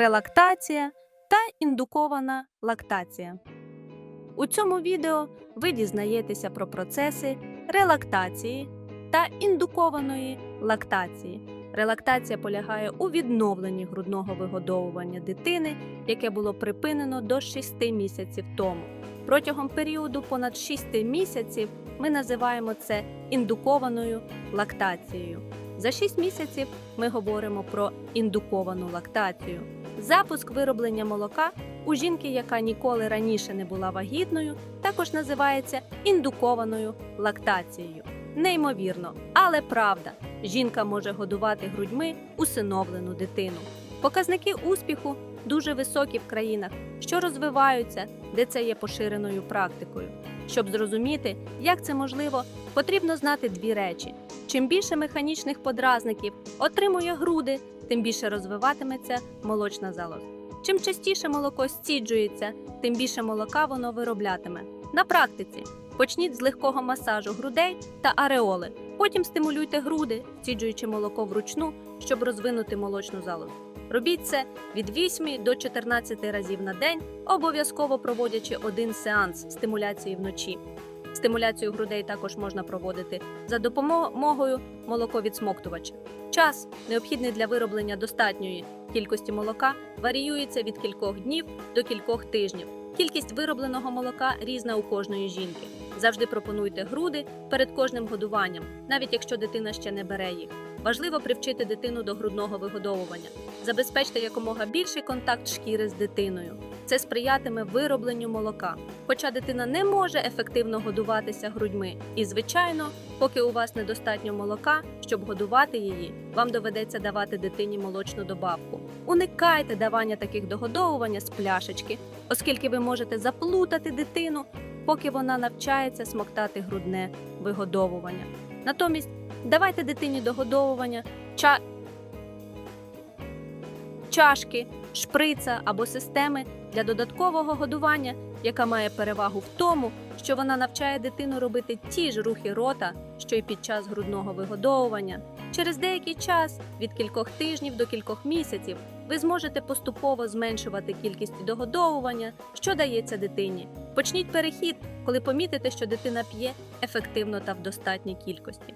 релактація та індукована лактація. У цьому відео ви дізнаєтеся про процеси релактації та індукованої лактації. Релактація полягає у відновленні грудного вигодовування дитини, яке було припинено до 6 місяців тому. Протягом періоду понад 6 місяців ми називаємо це індукованою лактацією. За 6 місяців ми говоримо про індуковану лактацію. Запуск вироблення молока у жінки, яка ніколи раніше не була вагітною, також називається індукованою лактацією. Неймовірно, але правда, жінка може годувати грудьми усиновлену дитину. Показники успіху дуже високі в країнах, що розвиваються, де це є поширеною практикою. Щоб зрозуміти, як це можливо, потрібно знати дві речі: чим більше механічних подразників отримує груди, тим більше розвиватиметься молочна залоза. Чим частіше молоко стіджується, тим більше молока воно вироблятиме. На практиці почніть з легкого масажу грудей та ареоли. Потім стимулюйте груди, стіджуючи молоко вручну, щоб розвинути молочну залозу. Робіть це від 8 до 14 разів на день, обов'язково проводячи один сеанс стимуляції вночі. Стимуляцію грудей також можна проводити за допомогою молоковідсмоктувача. Час, необхідний для вироблення достатньої кількості молока, варіюється від кількох днів до кількох тижнів. Кількість виробленого молока різна у кожної жінки. Завжди пропонуйте груди перед кожним годуванням, навіть якщо дитина ще не бере їх. Важливо привчити дитину до грудного вигодовування. Забезпечте якомога більший контакт шкіри з дитиною. Це сприятиме виробленню молока. Хоча дитина не може ефективно годуватися грудьми. І, звичайно, поки у вас недостатньо молока, щоб годувати її, вам доведеться давати дитині молочну добавку. Уникайте давання таких догодовування з пляшечки, оскільки ви можете заплутати дитину, поки вона навчається смоктати грудне вигодовування. Натомість давайте дитині догодовування ча... чашки, шприца або системи для додаткового годування, яка має перевагу в тому, що вона навчає дитину робити ті ж рухи рота, що й під час грудного вигодовування. Через деякий час, від кількох тижнів до кількох місяців, ви зможете поступово зменшувати кількість догодовування, що дається дитині. Почніть перехід, коли помітите, що дитина п'є ефективно та в достатній кількості.